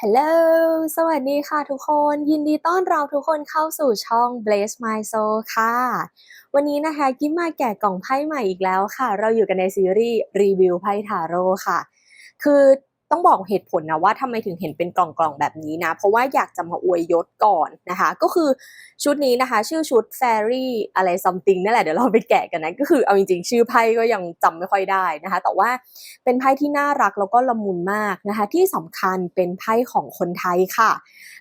ฮัลโหล สวัสดีค่ะทุกคน ยินดีต้อนรับทุกคนเข้าสู่ช่อง Blaze My Soul ค่ะ วันนี้นะคะกิ๊บมาแกะกล่องไพ่ใหม่อีกแล้วค่ะ เราอยู่กันในซีรีส์รีวิวไพ่ทาโร่ค่ะ คือ ต้องบอกเหตุผลนะว่าทำไมถึงเห็นเป็นกล่องๆแบบนี้นะ เพราะว่าอยากจะมาอวยยศก่อนนะคะ ก็คือชุดนี้นะคะ ชื่อชุด Fairy อะไร something นั่นแหละเดี๋ยวเราไปแกะกันนะ ก็คือเอาจริงๆ ชื่อไพ่ก็ยังจำไม่ค่อยได้นะคะ แต่ว่าเป็นไพ่ที่น่ารักแล้วก็ละมุนมากนะคะ ที่สำคัญเป็นไพ่ของคนไทยค่ะ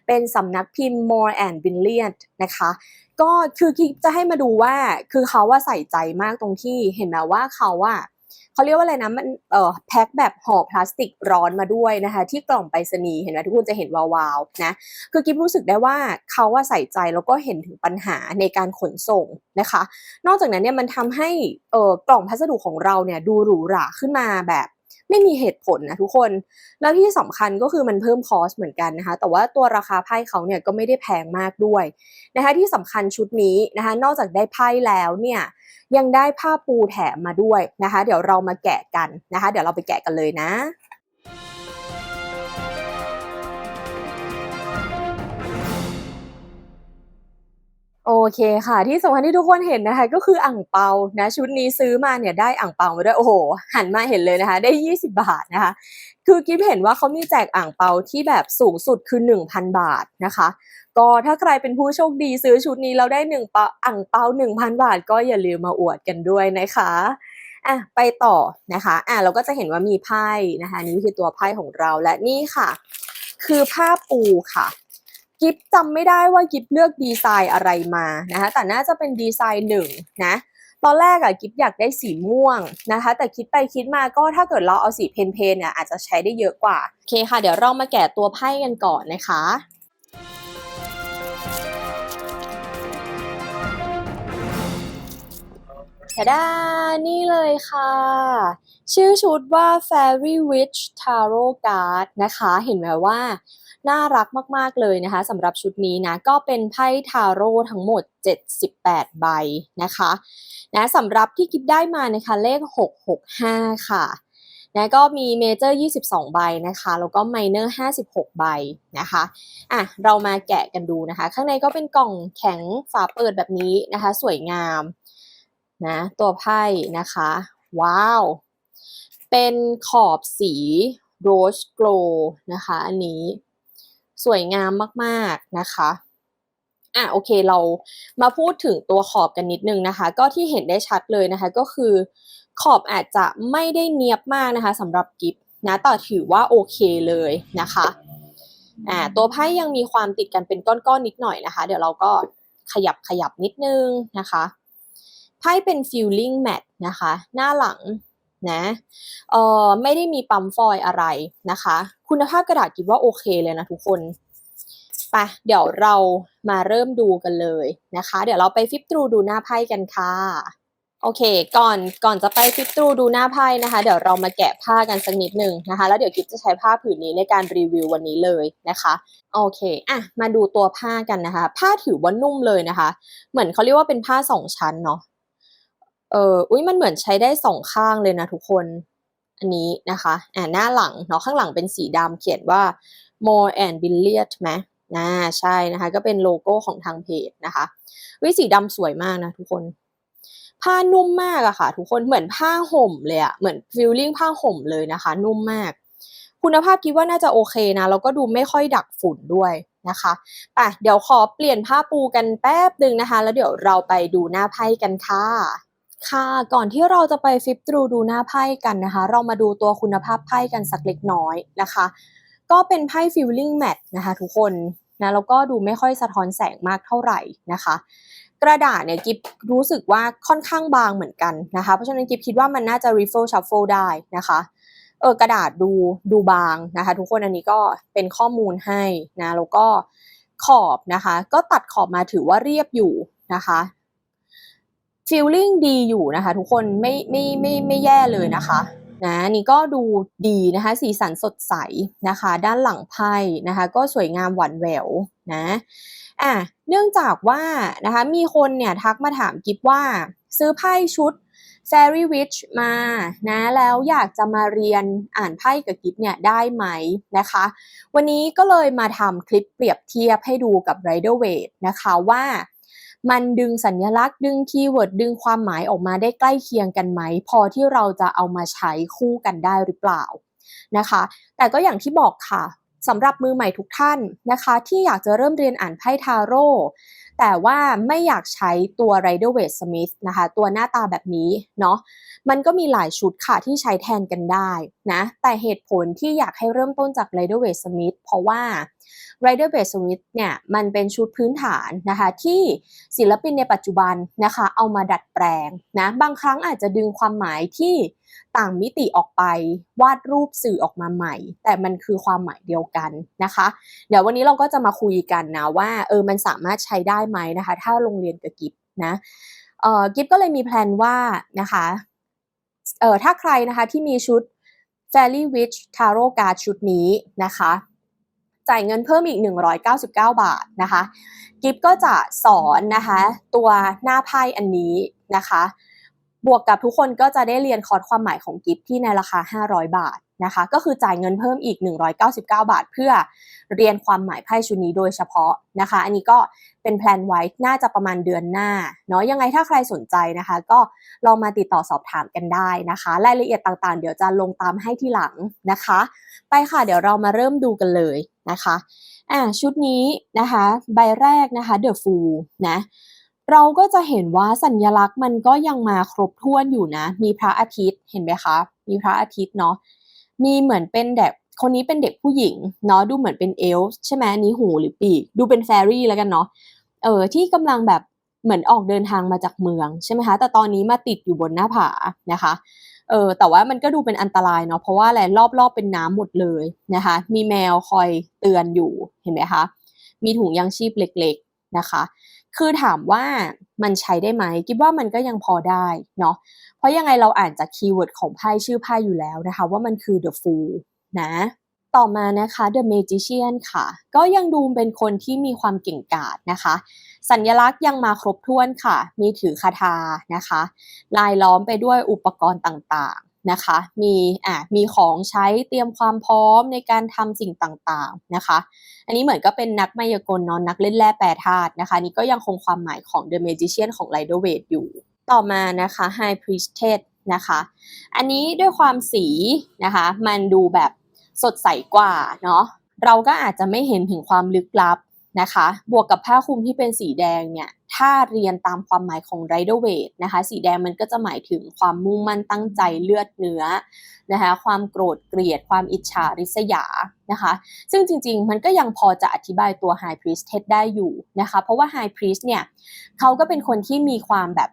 เป็นสำนักพิมพ์ More and Brilliant นะคะก็คือคิดจะให้มาดูว่าคือเขาว่าใส่ใจมากตรงที่เห็นไหมว่าเขาว่า เขาเรียกว่าอะไรนะมันเอ่อแพ็คแบบห่อพลาสติกร้อนมาด้วยนะคะ ที่กล่องไปรษณีย์เห็นไหมทุกคนจะเห็นวาวๆนะคือกิฟรู้สึกได้ว่าเขาว่าใส่ใจแล้วก็เห็นถึงปัญหาในการขนส่งนะคะ นอกจากนั้นเนี่ยมันทำให้เอ่อกล่องพัสดุของเราเนี่ยดูหรูหราขึ้นมาแบบ ไม่มีเหตุผลนะทุกคน แล้วที่สำคัญก็คือมันเพิ่มคอสเหมือนกันนะคะ แต่ว่าตัวราคาไพ่เขาเนี่ยก็ไม่ได้แพงมากด้วยนะคะ ที่สำคัญชุดนี้นะคะ นอกจากได้ไพ่แล้วเนี่ยยังได้ผ้าปูแถมมาด้วยนะคะ เดี๋ยวเรามาแกะกันนะคะ เดี๋ยวเราไปแกะกันเลยนะ โอเคค่ะ ที่สำคัญที่ทุกคนเห็นนะคะ ก็คืออ่างเปานะชุดนี้ซื้อมาเนี่ยได้อ่างเปามาด้วยโอ้โห หันมาเห็นเลยนะคะ ได้ 20 บาทนะคะ คือกิ๊บเห็นว่าเขามีแจกอ่างเปาที่แบบสูงสุดคือ 1,000 บาทนะคะ ก็ถ้าใครเป็นผู้โชคดีซื้อชุดนี้แล้วได้หนึ่งเปาอ่างเปา 1,000 บาท ก็อย่าลืมมาอวดกันด้วยนะคะอะไปต่อนะคะอะเราก็จะเห็นว่ามีไพ่นะคะนี่คือตัวไพ่ของเราและนี่ค่ะ คือผ้าปูค่ะ กิฟจำไม่ได้ว่ากิฟเลือกดีไซน์อะไรมานะคะแต่น่าจะเป็นดีไซน์หนึ่งนะตอนแรกอะกิฟอยากได้สีม่วงนะคะ แต่คิดไปคิดมาก็ถ้าเกิดเราเอาสีเพนเพนเนี่ยอาจจะใช้ได้เยอะกว่าโอเคค่ะ เดี๋ยวเรามาแกะตัวไพ่กันก่อนนะคะทะดานี่เลยค่ะ ชื่อชุดว่า Fairy Witch Tarot Card นะคะ เห็นไหมว่า น่ารักมากๆเลยนะคะสำหรับชุดนี้นะก็เป็นไพ่ทาโร่ทั้งหมด 78 ใบนะคะนะสำหรับที่กิฟได้มานะคะเลข 665 ค่ะนะก็มีเมเจอร์22 ใบนะคะ แล้วก็ไมเนอร์56 ใบนะคะอะเรามาแกะกันดูนะคะ ข้างในก็เป็นกล่องแข็งฝาเปิดแบบนี้นะคะ สวยงามนะตัวไพ่นะคะ ว้าว เป็นขอบสีโรสโกลนะคะ อันนี้ สวยงามมากๆนะคะอะโอเคเรามาพูดถึงตัวขอบกันนิดนึงนะคะ ก็ที่เห็นได้ชัดเลยนะคะ ก็คือขอบอาจจะไม่ได้เนียบมากนะคะสำหรับกิฟนะแต่ถือว่าโอเคเลยนะคะอ่าตัวไพ่ยังมีความติดกันเป็นก้อนๆนิดหน่อยนะคะ เดี๋ยวเราก็ขยับขยับนิดนึงนะคะไพ่เป็น feeling matte นะคะ หน้าหลัง นะเอ่อไม่ได้มีปั๊มฟอยอะไรนะคะ คุณภาพกระดาษคิดว่าโอเคเลยนะทุกคนไปเดี๋ยวเรามาเริ่มดูกันเลยนะคะ เดี๋ยวเราไปฟิปตรูดูหน้าไพ่กันค่ะโอเค ก่อนก่อนจะไปฟิปตรูดูหน้าไพ่นะคะ เดี๋ยวเรามาแกะผ้ากันสักนิดหนึ่งนะคะ แล้วเดี๋ยวกิฟจะใช้ผ้าผืนนี้ในการรีวิววันนี้เลยนะคะโอเคอะมาดูตัวผ้ากันนะคะ ผ้าถือว่านุ่มเลยนะคะ เหมือนเขาเรียกว่าเป็นผ้าสองชั้นเนาะ เอออุ้ยมันเหมือนใช้ได้สองข้างเลยนะทุกคนอันนี้นะคะอ่าหน้าหลังเนาะข้างหลังเป็นสีดำเขียนว่า more and billiard ไหมน่าใช่นะคะ ก็เป็นโลโก้ของทางเพจนะคะวิสีดำสวยมากนะทุกคน ผ้านุ่มมากอะค่ะ ทุกคนเหมือนผ้าห่มเลยอะเหมือนฟิลลิ่งผ้าห่มเลยนะคะ นุ่มมาก คุณภาพคิดว่าน่าจะโอเคนะแล้วก็ดูไม่ค่อยดักฝุ่นด้วยนะคะไปเดี๋ยวขอเปลี่ยนผ้าปูกันแป๊บหนึ่งนะคะ แล้วเดี๋ยวเราไปดูหน้าไพ่กันค่ะ ค่ะก่อนที่เราจะไปฟิปตรูดูหน้าไพ่กันนะคะ เรามาดูตัวคุณภาพไพ่กันสักเล็กน้อยนะคะ ก็เป็นไพ่ฟิลลิ่งแมทนะคะทุกคนนะแล้วก็ดูไม่ค่อยสะท้อนแสงมากเท่าไหร่นะคะ กระดาษเนี่ยกิฟรู้สึกว่าค่อนข้างบางเหมือนกันนะคะ เพราะฉะนั้นกิฟคิดว่ามันน่าจะ riffle shuffle ได้นะคะเออกระดาษดูดูบางนะคะ ทุกคนอันนี้ก็เป็นข้อมูลให้นะแล้วก็ขอบนะคะ ก็ตัดขอบมาถือว่าเรียบอยู่นะคะ ฟีลลิ่งดีอยู่นะคะ ทุกคนไม่ไม่ไม่ไม่แย่เลยนะคะนะนี่ก็ดูดีนะคะ สีสันสดใสนะคะ ด้านหลังไพ่นะคะ ก็สวยงามหวานแหววนะอะเนื่องจากว่านะคะมีคนเนี่ยทักมาถามกิฟว่าซื้อไพ่ชุด Fairy Witch มานะแล้วอยากจะมาเรียนอ่านไพ่กับกิฟเนี่ยได้ไหมนะคะ วันนี้ก็เลยมาทำคลิปเปรียบเทียบให้ดูกับ Rider Waite นะคะว่า มันดึงสัญลักษณ์ดึงคีย์เวิร์ดดึงความหมายออกมาได้ใกล้เคียงกันไหม พอที่เราจะเอามาใช้คู่กันได้หรือเปล่านะคะ แต่ก็อย่างที่บอกค่ะ สำหรับมือใหม่ทุกท่านนะคะ ที่อยากจะเริ่มเรียนอ่านไพ่ทาโร่แต่ว่าไม่อยากใช้ตัว Rider Waite Smith นะคะ ตัวหน้าตาแบบนี้เนาะมันก็มีหลายชุดค่ะที่ใช้แทนกันได้นะ แต่เหตุผลที่อยากให้เริ่มต้นจาก Rider Waite Smith เพราะว่า Rider Waite Smith เนี่ยมันเป็นชุดพื้นฐานนะคะ ที่ศิลปินในปัจจุบันนะคะ เอามาดัดแปลงนะบางครั้งอาจจะดึงความหมายที่ ต่างมิติออกไป วาดรูปสื่อออกมาใหม่ แต่มันคือความหมายเดียวกันนะคะ เดี๋ยววันนี้เราก็จะมาคุยกันนะว่าเออมันสามารถใช้ได้ไหมนะคะ ถ้าโรงเรียนกับกิฟนะเออกิฟก็เลยมีแพลนว่านะคะเออถ้าใครนะคะที่มีชุด Fairy Witch Tarot Card ชุดนี้นะคะจ่ายเงินเพิ่มอีก 199 บาทนะคะ กิฟก็จะสอนนะคะ ตัวหน้าไพ่อันนี้นะคะ บวกกับทุกคนก็จะได้เรียนคอร์สความหมายของกิฟที่ในราคา 500 บาทนะคะ ก็คือจ่ายเงินเพิ่มอีก 199 บาท เพื่อเรียนความหมายไพ่ชุดนี้โดยเฉพาะนะคะ อันนี้ก็เป็นแพลนไว้น่าจะประมาณเดือนหน้าเนาะยังไงถ้าใครสนใจนะคะ ก็ลองมาติดต่อสอบถามกันได้นะคะ รายละเอียดต่างๆ เดี๋ยวจะลงตามให้ทีหลังนะคะ ไปค่ะเดี๋ยวเรามาเริ่มดูกันเลยนะคะอ่าชุดนี้นะคะ ใบแรกนะคะ The Fool นะ เราก็จะเห็นว่าสัญลักษณ์มันก็ยังมาครบถ้วนอยู่นะ มีพระอาทิตย์เห็นไหมคะ มีพระอาทิตย์เนาะ มีเหมือนเป็นเด็กคนนี้เป็นเด็กผู้หญิงเนาะดูเหมือนเป็นเอลฟ์ใช่ไหมอันนี้หูหรือปีกดูเป็นแฟรี่แล้วกันเนาะเออที่กำลังแบบเหมือนออกเดินทางมาจากเมืองใช่ไหมคะแต่ตอนนี้มาติดอยู่บนหน้าผานะคะเออแต่ว่ามันก็ดูเป็นอันตรายเนาะเพราะว่าอะไรรอบๆเป็นน้ำหมดเลยนะคะ มีแมวคอยเตือนอยู่เห็นไหมคะมีถุงยางชีพเล็ก ๆนะคะ คือถามว่ามันใช้ได้ไหมคิดว่ามันก็ยังพอได้เนาะเพราะยังไงเราอ่านจากคีย์เวิร์ดของไพ่ชื่อไพ่อยู่แล้วนะคะ ว่ามันคือ the fool นะต่อมานะคะ the magician ค่ะ ก็ยังดูเป็นคนที่มีความเก่งกาจนะคะ สัญลักษณ์ยังมาครบถ้วนค่ะ มีถือคาถานะคะ ลายล้อมไปด้วยอุปกรณ์ต่าง นะคะ มีอะมีของใช้เตรียมความพร้อมในการทำสิ่งต่างๆนะคะ อันนี้เหมือนก็เป็นนักมายากลเนอนนักเล่นแร่แปรธาตุนะคะนี่ก็ยังคงความหมายของ The Magician ของ Rider Waite อยู่ ต่อมานะคะ High Priestess นะคะ อันนี้ด้วยความสีนะคะ มันดูแบบสดใสกว่าเนาะเราก็อาจจะไม่เห็นถึงความลึกลับ นะคะ บวกกับผ้าคลุมที่เป็นสีแดงเนี่ย ถ้าเรียนตามความหมายของ Rider w a i t นะคะ สีแดงมันก็จะหมายถึงความมุ่งมั่นตั้งใจเลือดเนื้อนะคะ ความโกรธเกลียด ความอิจฉาริษยา นะคะ ซึ่งจริงๆ มันก็ยังพอจะอธิบายตัว High Priestess ได้อยู่นะคะ เพราะว่า High Priest เนี่ย เขาก็เป็นคนที่มีความแบบ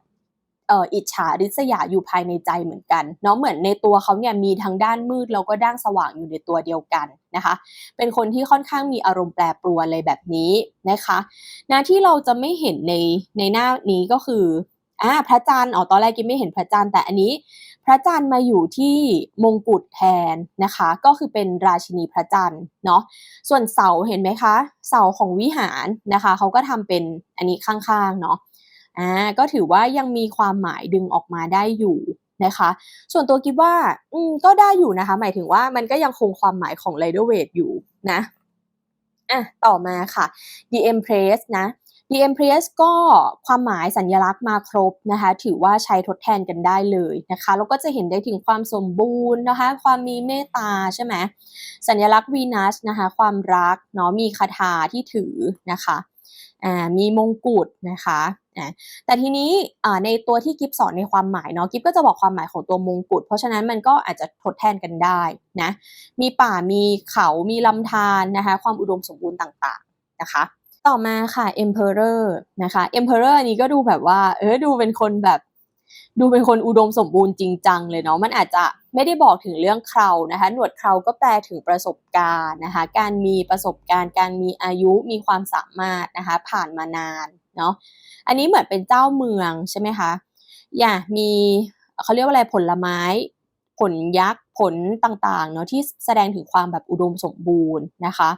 อิจฉาริษยาอยู่ภายในใจเหมือนกันเนาะเหมือนในตัวเขาเนี่ยมีทั้งด้านมืดแล้วก็ด้านสว่างอยู่ในตัวเดียวกันนะคะ เป็นคนที่ค่อนข้างมีอารมณ์แปรปรวนอะไรแบบนี้นะคะนะที่เราจะไม่เห็นในในหน้านี้ก็คืออ่าพระจันทร์อ๋อตอนแรกกินไม่เห็นพระจันทร์แต่อันนี้ พระจันทร์มาอยู่ที่มงกุฎแทนนะคะ ก็คือเป็นราชินีพระจันทร์เนาะส่วนเสาเห็นไหมคะ เสาของวิหารนะคะเขาก็ทำเป็นอันนี้ข้างๆเนาะ อ่าก็ถือว่ายังมีความหมายดึงออกมาได้อยู่นะคะ ส่วนตัวคิดว่าอืมก็ได้อยู่นะคะ หมายถึงว่ามันก็ยังคงความหมายของ Rider w a i t อยู่นะอะต่อมาค่ะ The Empress นะ The Empress ก็ความหมายสัญญลักษณ์มาครบนะคะ ถือว่าใช้ทดแทนกันได้เลยนะคะแล้วก็จะเห็นได้ถึงความสมบูรณ์นะคะ ความมีเมตตาใช่ไหมสัญลักษณ์วีนัสนะคะ ความรักเนาะมีคาถาที่ถือนะคะอ่ามีมงกุฎนะคะ อ่าแต่ทีนี้ในตัวที่กิฟสอนในความหมายเนาะกิฟก็จะบอกความหมายของตัวมงกุฎเพราะฉะนั้นมันก็อาจจะทดแทนกันได้นะมีป่ามีเขามีลำธารนะคะความอุดมสมบูรณ์ต่างๆนะคะ ต่อมาค่ะ Emperor นะคะ Emperor อันนี้ก็ดูแบบว่าเออดูเป็นคนแบบดูเป็นคนอุดมสมบูรณ์จริงจังเลยเนาะมันอาจจะไม่ได้บอกถึงเรื่องเครานะคะ หนวดเคราก็แปลถึงประสบการณ์นะคะ การมีประสบการณ์ การมีอายุมีความสามารถนะคะ ผ่านมานาน เนาะอันนี้เหมือนเป็นเจ้าเมืองใช่ไหมคะอย่ามีเขาเรียกว่าอะไรผลไม้ ผลยักษ์ผลต่างๆเนาะที่แสดงถึงความแบบอุดมสมบูรณ์นะคะ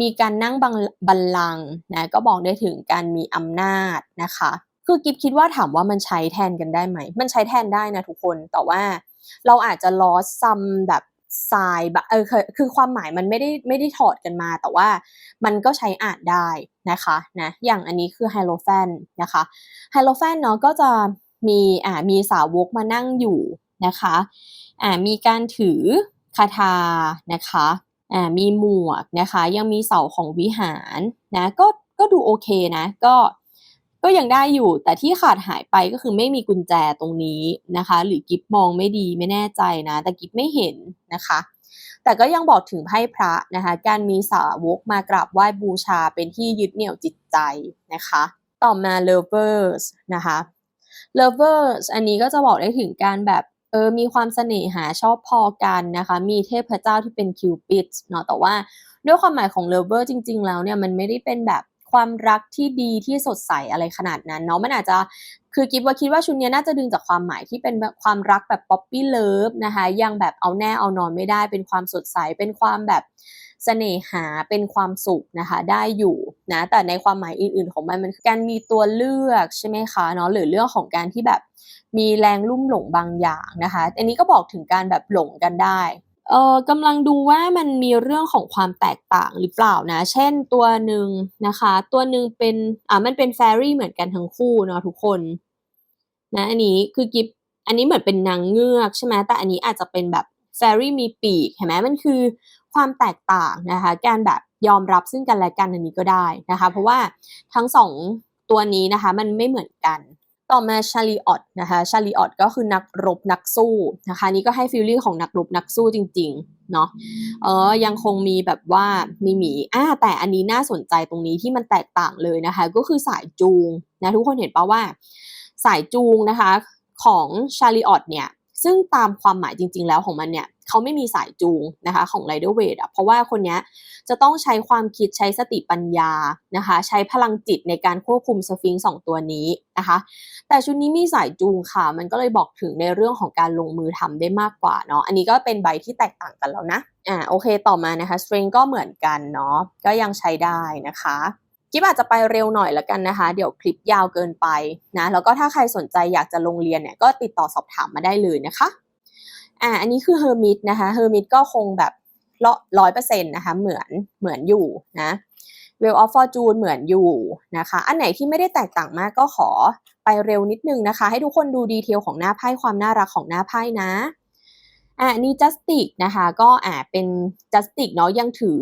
มีการนั่งบังบัลลังก์นะก็บอกได้ถึงการมีอำนาจนะคะ คือกิฟคิดว่าถามว่ามันใช้แทนกันได้ไหม มันใช้แทนได้นะทุกคนแต่ว่าเราอาจจะ loss some แบบ ทรายบเออคือคือความหมายมันไม่ได้ไม่ได้ถอดกันมา แต่ว่ามันก็ใช้อ่านได้นะคะนะอย่างอันนี้คือไฮโลแฟนนะคะไฮโลแฟนเนาะก็จะมีอ่ามีสาวกมานั่งอยู่นะคะอ่ามีการถือคาถานะคะอ่ามีหมวกนะคะ ยังมีเสาของวิหารนะก็ก็ดูโอเคนะ ก็ ก็ยังได้อยู่แต่ที่ขาดหายไปก็คือไม่มีกุญแจตรงนี้นะคะ หรือกิฟมองไม่ดีไม่แน่ใจนะ แต่กิฟไม่เห็นนะคะ แต่ก็ยังบอกถึงไพ่พระนะคะ การมีสาวกมากราบไหว้บูชาเป็นที่ยึดเหนี่ยวจิตใจนะคะ ต่อมา lovers นะคะ lovers อันนี้ก็จะบอกได้ถึงการแบบเออมีความเสน่หาชอบพอกันนะคะ มีเทพเจ้าที่เป็นคิวปิดเนาะแต่ว่าด้วยความหมายของ lover จริง ๆ แล้วเนี่ยมันไม่ได้เป็นแบบ ความรักที่ดีที่สดใสอะไรขนาดนั้นเนาะมันอาจจะคือคิดว่าคิดว่าชุดนี้น่าจะดึงจากความหมายที่เป็นแบบความรักแบบป๊อปปี้เลิฟนะคะยังแบบเอาแน่เอานอนไม่ได้เป็นความสดใสเป็นความแบบเสน่หาเป็นความสุขนะคะได้อยู่นะแต่ในความหมายอื่นๆของมันมันการมีตัวเลือกใช่ไหมคะเนาะหรือเรื่องของการที่แบบมีแรงลุ่มหลงบางอย่างนะคะ อันนี้ก็บอกถึงการแบบหลงกันได้ เออกำลังดูว่ามันมีเรื่องของความแตกต่างหรือเปล่านะ เช่นตัวหนึ่งนะคะ ตัวหนึ่งเป็นอ่ามันเป็นแฟรี่เหมือนกันทั้งคู่เนาะทุกคนนะอันนี้คือกิฟอันนี้เหมือนเป็นนางเงือกใช่ไหมแต่อันนี้อาจจะเป็นแบบแฟรี่มีปีกเห็นไหมมันคือความแตกต่างนะคะ การแบบยอมรับซึ่งกันและกันอันนี้ก็ได้นะคะ เพราะว่าทั้งสองตัวนี้นะคะ มันไม่เหมือนกัน ต่อมาชาลีออตนะคะชาลีออตก็คือนักรบนักสู้นะคะนี่ก็ให้ฟีลลิ่งของนักรบนักสู้จริงๆเนาะเออยังคงมีแบบว่ามีหมีอ่าแต่อันนี้น่าสนใจตรงนี้ที่มันแตกต่างเลยนะคะ ก็คือสายจูงนะทุกคนเห็นปะว่า สายจูงนะคะของชาลีออตเนี่ยซึ่งตามความหมายจริง ๆ แล้วของมันเนี่ย เขาไม่มีสายจูงนะคะของไรเดอร์เวทอะเพราะว่าคนนี้จะต้องใช้ความคิดใช้สติปัญญานะคะ ใช้พลังจิตในการควบคุมสฟิงค์สองตัวนี้นะคะ แต่ชุดนี้มีสายจูงค่ะ มันก็เลยบอกถึงในเรื่องของการลงมือทำได้มากกว่าเนาะอันนี้ก็เป็นใบที่แตกต่างกันแล้วนะอ่าโอเคต่อมานะคะสตริงก็เหมือนกันเนาะก็ยังใช้ได้นะคะกิฟอาจจะไปเร็วหน่อยละกันนะคะ เดี๋ยวคลิปยาวเกินไปนะ แล้วก็ถ้าใครสนใจอยากจะลงเรียนเนี่ย ก็ติดต่อสอบถามมาได้เลยนะคะ อ่าอันนี้คือเฮอร์มิตนะคะเฮอร์มิตก็คงแบบร้อยเปอร์เซ็นต์นะคะเหมือนเหมือนอยู่นะเวลออฟฟอร์จูนเหมือนอยู่นะคะ อันไหนที่ไม่ได้แตกต่างมากก็ขอไปเร็วนิดนึงนะคะ ให้ทุกคนดูดีเทลของหน้าไพ่ความน่ารักของหน้าไพ่นะอ่านี่จัสติกนะคะ ก็อ่าเป็นจัสติกเนาะยังถือ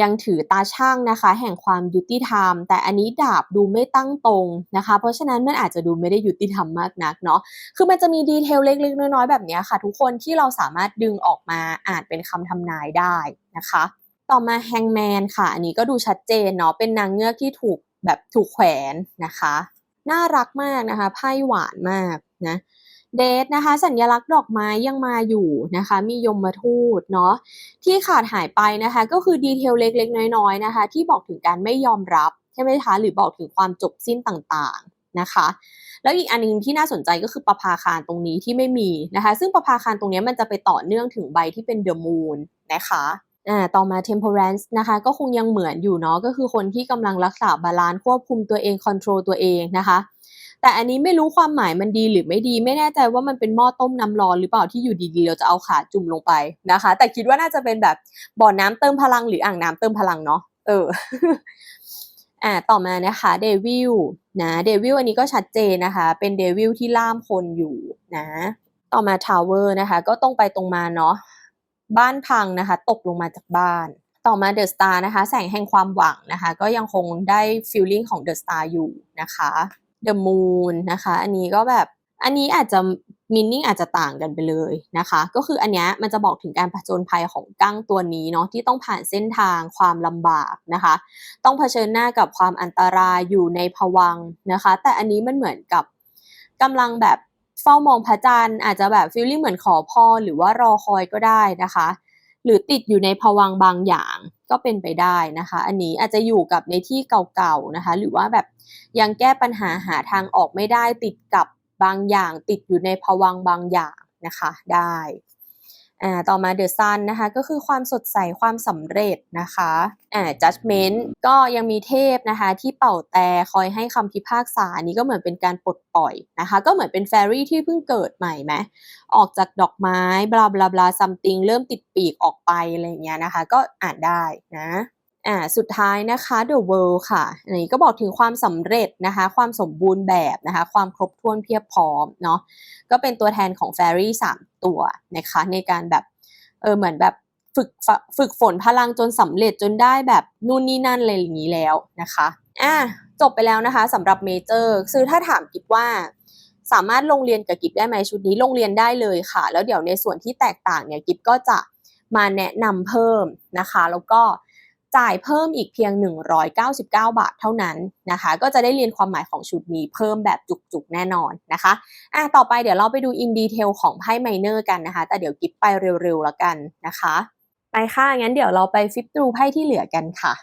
ยังถือตาช่างนะคะ แห่งความยุติธรรม แต่อันนี้ดาบดูไม่ตั้งตรงนะคะ เพราะฉะนั้นมันอาจจะดูไม่ได้ยุติธรรมมากนักเนาะคือมันจะมีดีเทลเล็กๆ น้อยๆ แบบนี้ค่ะ ทุกคนที่เราสามารถดึงออกมาอ่านเป็นคำทำนายได้นะคะ ต่อมาแฮงแมนค่ะ อันนี้ก็ดูชัดเจนเนาะเป็นนางเงือกที่ถูกแบบถูกแขวนนะคะ น่ารักมากนะคะไพ่หวานมากนะ เดทนะคะ สัญลักษณ์ดอกไม้ยังมาอยู่นะคะ มียมมาทูตเนาะที่ขาดหายไปนะคะ ก็คือดีเทลเล็กๆ น้อยๆนะคะ ที่บอกถึงการไม่ยอมรับใช่ไหมคะ หรือบอกถึงความจบสิ้นต่างๆนะคะ แล้วอีกอันนึงที่น่าสนใจก็คือประภาคารตรงนี้ที่ไม่มีนะคะ ซึ่งประภาคารตรงนี้มันจะไปต่อเนื่องถึงใบที่เป็นเดอะมูนนะคะอ่าต่อมา temperance นะคะ ก็คงยังเหมือนอยู่เนาะก็คือคนที่กำลังรักษาบาลานซ์ควบคุมตัวเองคอนโทรลตัวเองนะคะ แต่อันนี้ไม่รู้ความหมายมันดีหรือไม่ดี ไม่แน่ใจว่ามันเป็นหม้อต้มน้ำร้อนหรือเปล่าที่อยู่ดีๆ เราจะเอาขาจุ่มลงไปนะคะ แต่คิดว่าน่าจะเป็นแบบบ่อน้ำเติมพลังหรืออ่างน้ำเติมพลังเนาะเอออ่าต่อมานะคะเดวิลนะเดวิลอันนี้ก็ชัดเจนนะคะ เป็นเดวิลที่ล่ามคนอยู่นะ ต่อมาทาวเวอร์นะคะ ก็ตรงไปตรงมาเนาะบ้านพังนะคะ ตกลงมาจากบ้าน ต่อมาเดอะสตาร์นะคะ แสงแห่งความหวังนะคะ ก็ยังคงได้ฟีลลิ่งของเดอะสตาร์อยู่นะคะ The Moon นะคะ อันนี้ก็แบบอันนี้อาจจะมินนิ่งอาจจะต่างกันไปเลยนะคะ ก็คืออันนี้มันจะบอกถึงการผจญภัยของกั้งตัวนี้เนาะที่ต้องผ่านเส้นทางความลำบากนะคะ ต้องเผชิญหน้ากับความอันตรายอยู่ในภวังนะคะ แต่อันนี้มันเหมือนกับกำลังแบบเฝ้ามองพระจันทร์อาจจะแบบฟีลลิ่งเหมือนขอพรหรือว่ารอคอยก็ได้นะคะ หรือติดอยู่ในภวังบางอย่าง ก็เป็นไปได้นะคะ อันนี้อาจจะอยู่กับในที่เก่าๆนะคะ หรือว่าแบบยังแก้ปัญหาหาทางออกไม่ได้ติดกับบางอย่าง ติดอยู่ในภวังบางอย่างนะคะได้ อ่าต่อมา The Sun นะคะก็คือความสดใสความสำเร็จนะคะอ่า Judgment ก็ยังมีเทพนะคะที่เป่าแต่คอยให้คำพิพากษานนี้ก็เหมือนเป็นการปลดปล่อยนะคะก็เหมือนเป็นแฟรี่ที่เพิ่งเกิดใหม่ไหมออกจากดอกไม้บลาบลาบลาซัมติงเริ่มติดปีกออกไปอะไรอย่างเงี้ยนะคะก็อ่านได้นะ อ่าสุดท้ายนะคะ The World ค่ะอันนี้ก็บอกถึงความสำเร็จนะคะ ความสมบูรณ์แบบนะคะ ความครบถ้วนเพียบพร้อมเนาะก็เป็นตัวแทนของ Fairy 3ตัวนะคะในการแบบเออเหมือนแบบฝึกฝึกฝนพลังจนสำเร็จจนได้แบบนู่นนี่นั่นอะไรอย่างนี้แล้วนะคะอะจบไปแล้วนะคะสำหรับเมเจอร์คือถ้าถามกิฟว่าสามารถลงเรียนกับกิฟได้ไหมชุดนี้ลงเรียนได้เลยค่ะ แล้วเดี๋ยวในส่วนที่แตกต่างเนี่ยกิฟก็จะมาแนะนำเพิ่มนะคะ แล้วก็ จ่ายเพิ่มอีกเพียง 199 บาทเท่านั้นนะคะ ก็จะได้เรียนความหมายของชุดนี้เพิ่มแบบจุกๆแน่นอนนะคะอะต่อไปเดี๋ยวเราไปดูอินดีเทลของไพ่ไมเนอร์กันนะคะ แต่เดี๋ยวกิฟไปเร็วๆแล้วกันนะคะ ไปค่ะงั้นเดี๋ยวเราไปฟิปดูไพ่ที่เหลือกันค่ะ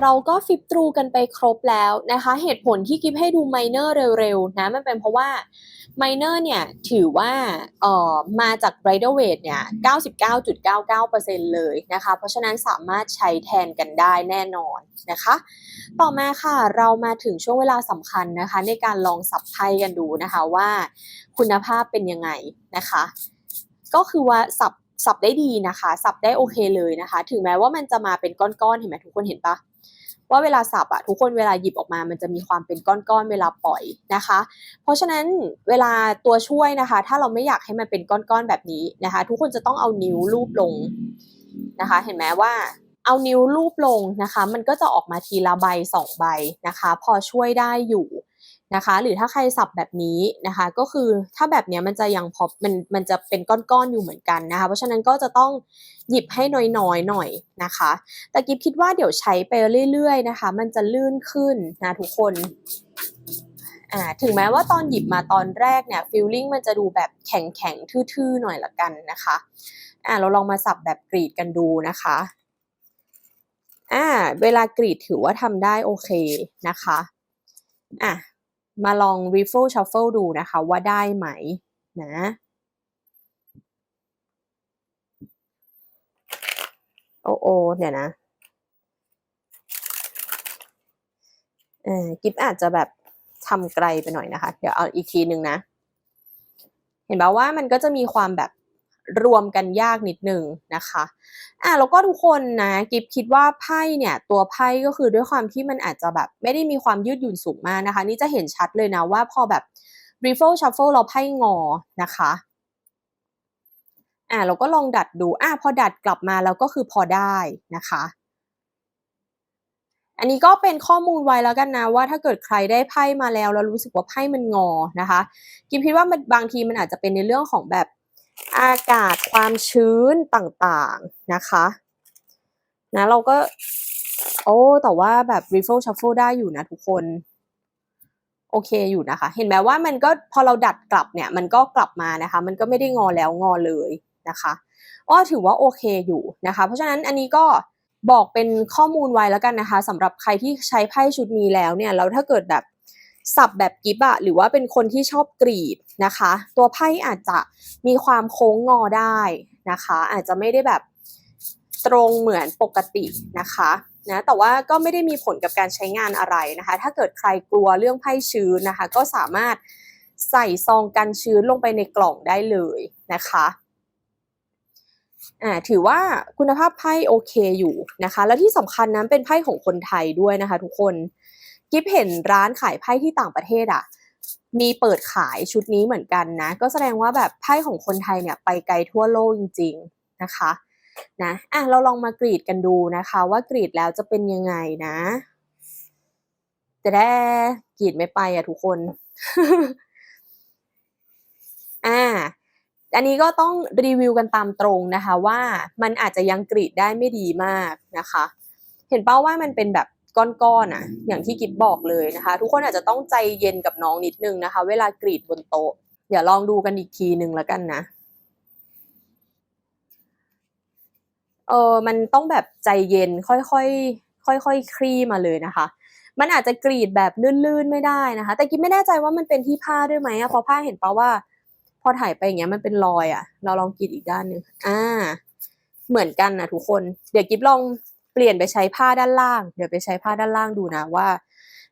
เราก็ฟิปตรูกันไปครบแล้วนะคะ เหตุผลที่กิฟให้ดูไมเนอร์เร็วๆนะมันเป็นเพราะว่าไมเนอร์เนี่ยถือว่าเอ่อมาจากไรเดอร์เวทเนี่ย99.99%เลยนะคะ เพราะฉะนั้นสามารถใช้แทนกันได้แน่นอนนะคะ ต่อมาค่ะเรามาถึงช่วงเวลาสำคัญนะคะ ในการลองสับไพ่กันดูนะคะว่าคุณภาพเป็นยังไงนะคะ ก็คือว่าสับ สับได้ดีนะคะ สับได้โอเคเลยนะคะ ถึงแม้ว่ามันจะมาเป็นก้อนๆเห็นไหมทุกคนเห็นปะว่าเวลาสับอะทุกคนเวลาหยิบออกมา มันจะมีความเป็นก้อนๆเวลาปล่อยนะคะ เพราะฉะนั้นเวลาตัวช่วยนะคะ ถ้าเราไม่อยากให้มันเป็นก้อนๆแบบนี้นะคะ ทุกคนจะต้องเอานิ้วลูบลงนะคะ เห็นไหมว่าเอานิ้วลูบลงนะคะ มันก็จะออกมาทีละใบสองใบนะคะ พอช่วยได้อยู่ นะคะ หรือถ้าใครสับแบบนี้นะคะ ก็คือถ้าแบบนี้มันจะยังพอมันมันจะเป็นก้อนๆอยู่เหมือนกันนะคะ เพราะฉะนั้นก็จะต้องหยิบให้น้อยๆหน่อยนะคะ แต่กิฟคิดว่าเดี๋ยวใช้ไปเรื่อยๆนะคะ มันจะลื่นขึ้นนะทุกคนอ่าถึงแม้ว่าตอนหยิบมาตอนแรกเนี่ยฟิลลิ่งมันจะดูแบบแข็งๆทื่อๆหน่อยละกันนะคะอ่าเราลองมาสับแบบกรีดกันดูนะคะอ่าเวลากรีดถือว่าทำได้โอเคนะคะอะ มาลอง riffle shuffle ดูนะคะว่าได้ไหมนะโอ้โอเดี๋ยวนะเออกิฟอาจจะแบบทำไกลไปหน่อยนะคะ เดี๋ยวเอาอีกทีหนึ่งนะ เห็นป่าว่ามันก็จะมีความแบบ รวมกันยากนิดนึงนะคะอะแล้วก็ทุกคนนะกิฟคิดว่าไพ่เนี่ยตัวไพ่ก็คือด้วยความที่มันอาจจะแบบไม่ได้มีความยืดหยุ่นสูงมากนะคะ นี่จะเห็นชัดเลยนะว่าพอแบบ riffle shuffle เราไพ่งอนะคะอะเราก็ลองดัดดูอะพอดัดกลับมาแล้วก็คือพอได้นะคะ อันนี้ก็เป็นข้อมูลไว้แล้วกันนะว่าถ้าเกิดใครได้ไพ่มาแล้วแล้วรู้สึกว่าไพ่มันงอนะคะกิมคิดว่ามันบางทีมันอาจจะเป็นในเรื่องของแบบ อากาศความชื้นต่างๆนะคะนะเราก็ โอ้แต่ว่าแบบ riffle shuffle ได้อยู่นะทุกคน โอเคอยู่นะคะ เห็นไหมว่ามันก็พอเราดัดกลับเนี่ย มันก็กลับมานะคะ มันก็ไม่ได้งอแล้วงอเลยนะคะก็ถือว่าโอเคอยู่นะคะ เพราะฉะนั้นอันนี้ก็บอกเป็นข้อมูลไว้แล้วกันนะคะสำหรับใครที่ใช้ไพ่ชุดนี้แล้วเนี่ยแล้วถ้าเกิดแบบ สับแบบกิฟอะหรือว่าเป็นคนที่ชอบกรีดนะคะ ตัวไพ่อาจจะมีความโค้งงอได้นะคะ อาจจะไม่ได้แบบตรงเหมือนปกตินะคะนะแต่ว่าก็ไม่ได้มีผลกับการใช้งานอะไรนะคะ ถ้าเกิดใครกลัวเรื่องไพ่ชื้นนะคะ ก็สามารถใส่ซองกันชื้นลงไปในกล่องได้เลยนะคะอ่าถือว่าคุณภาพไพ่โอเคอยู่นะคะ แล้วที่สำคัญนั้นเป็นไพ่ของคนไทยด้วยนะคะ ทุกคน กิฟเห็นร้านขายไพ่ที่ต่างประเทศอะมีเปิดขายชุดนี้เหมือนกันนะ ก็แสดงว่าแบบไพ่ของคนไทยเนี่ยไปไกลทั่วโลกจริง ๆนะคะนะอะเราลองมากรีดกันดูนะคะ ว่ากรีดแล้วจะเป็นยังไงนะจะได้กรีดไม่ไปอะทุกคนอ่าอันนี้ก็ต้องรีวิวกันตามตรงนะคะ ว่ามันอาจจะยังกรีดได้ไม่ดีมากนะคะ เห็นเป้าว่ามันเป็นแบบ ก้อนๆอะ อย่างที่กิฟบอกเลยนะคะ ทุกคนอาจจะต้องใจเย็นกับน้องนิดนึงนะคะ เวลากรีดบนโต๊ะเดี๋ยวลองดูกันอีกทีหนึ่งแล้วกันนะเออมันต้องแบบใจเย็นค่อยๆค่อยๆคลี่มาเลยนะคะ มันอาจจะกรีดแบบลื่นๆไม่ได้นะคะ แต่กิ๊บไม่แน่ใจว่ามันเป็นที่ผ้าด้วยไหมอะเพราะผ้าเห็นปะว่า พอถ่ายไปอย่างเงี้ยมันเป็นรอยอะเราลองกรีดอีกด้านหนึ่งอ่า เหมือนกันนะทุกคน เดี๋ยวกิ๊บลอง เปลี่ยนไปใช้ผ้าด้านล่าง เดี๋ยวไปใช้ผ้าด้านล่างดูนะว่า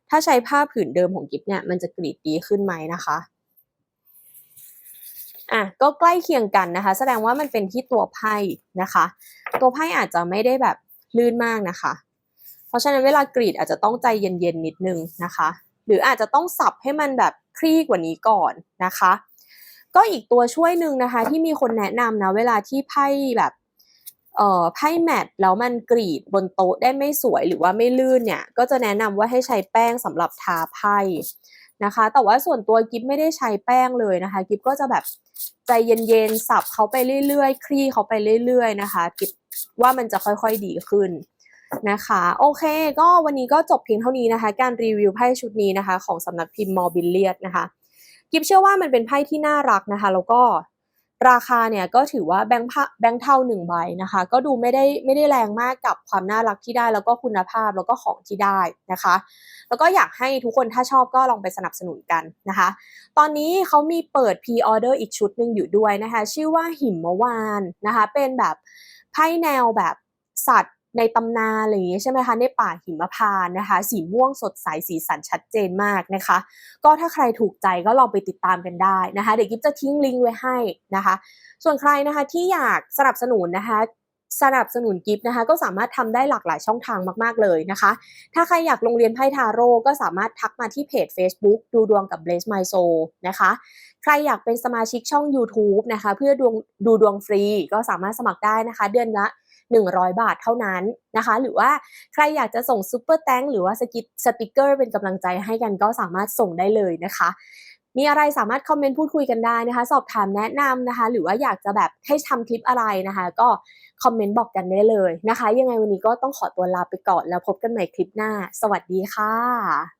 ถ้าใช้ผ้าผืนเดิมของกิ๊บเนี่ยมันจะกรีดดีขึ้นไหมนะคะอะก็ใกล้เคียงกันนะคะ แสดงว่ามันเป็นที่ตัวไพ่นะคะ ตัวไพ่อาจจะไม่ได้แบบลื่นมากนะคะ เพราะฉะนั้นเวลากรีดอาจจะต้องใจเย็นๆนิดนึงนะคะ หรืออาจจะต้องสับให้มันแบบคลี่กว่านี้ก่อนนะคะ ก็อีกตัวช่วยหนึ่งนะคะ ที่มีคนแนะนำนะเวลาที่ไพ่แบบ เอ่อไพ่แมทแล้วมันกรีดบนโต๊ะได้ไม่สวยหรือว่าไม่ลื่นเนี่ย ก็จะแนะนำว่าให้ใช้แป้งสำหรับทาไพ่นะคะ แต่ว่าส่วนตัวกิฟไม่ได้ใช้แป้งเลยนะคะ กิฟก็จะแบบใจเย็นๆสับเขาไปเรื่อยๆ คลี่เขาไปเรื่อยๆ นะคะกิฟว่ามันจะค่อยๆดีขึ้นนะคะ โอเค ก็วันนี้ก็จบเพียงเท่านี้นะคะ การรีวิวไพ่ชุดนี้นะคะ ของสำนักพิมพ์มอบิเลียดนะคะ กิฟเชื่อว่ามันเป็นไพ่ที่น่ารักนะคะ แล้วก็ ราคาเนี่ยก็ถือว่าแบงค์แบงค์เท่าหนึ่งใบนะคะ ก็ดูไม่ได้ไม่ได้แรงมากกับความน่ารักที่ได้ แล้วก็คุณภาพแล้วก็ของที่ได้นะคะ แล้วก็อยากให้ทุกคนถ้าชอบก็ลองไปสนับสนุนกันนะคะ ตอนนี้เขามีเปิดพีออเดอร์อีกชุดหนึ่งอยู่ด้วยนะคะ ชื่อว่าหิมมวานนะคะ เป็นแบบไพ่แนวแบบสัตว์ ในตำนานอะไรอย่างเงี้ยใช่ไหมคะในป่าหิมพานนะคะ สีม่วงสดใสสีสันชัดเจนมากนะคะ ก็ถ้าใครถูกใจก็ลองไปติดตามกันได้นะคะ เดี๋ยวกิ๊บจะทิ้งลิงก์ไว้ให้นะคะ ส่วนใครนะคะที่อยากสนับสนุนนะคะสนับสนุนกิฟต์นะคะก็สามารถทำได้หลากหลายช่องทางมาก ๆ เลยนะคะ ถ้าใครอยากลงเรียนไพ่ทาโร่ก็สามารถทักมาที่เพจ Facebook ดูดวงกับ Blaze My Soul นะคะ ใครอยากเป็นสมาชิกช่อง YouTube นะคะ เพื่อดวงดูดวงฟรีก็สามารถสมัครได้นะคะ เดือนละ 100 บาทเท่านั้นนะคะ หรือว่าใครอยากจะส่งซูเปอร์แตงหรือว่าสกิสติกเกอร์เป็นกำลังใจให้กันก็สามารถส่งได้เลยนะคะ มีอะไรสามารถคอมเมนต์พูดคุยกันได้นะคะ สอบถามแนะนำนะคะ หรือว่าอยากจะแบบให้ทำคลิปอะไรนะคะ ก็คอมเมนต์บอกกันได้เลยนะคะ ยังไงวันนี้ก็ต้องขอตัวลาไปก่อนแล้วพบกันใหม่คลิปหน้า สวัสดีค่ะ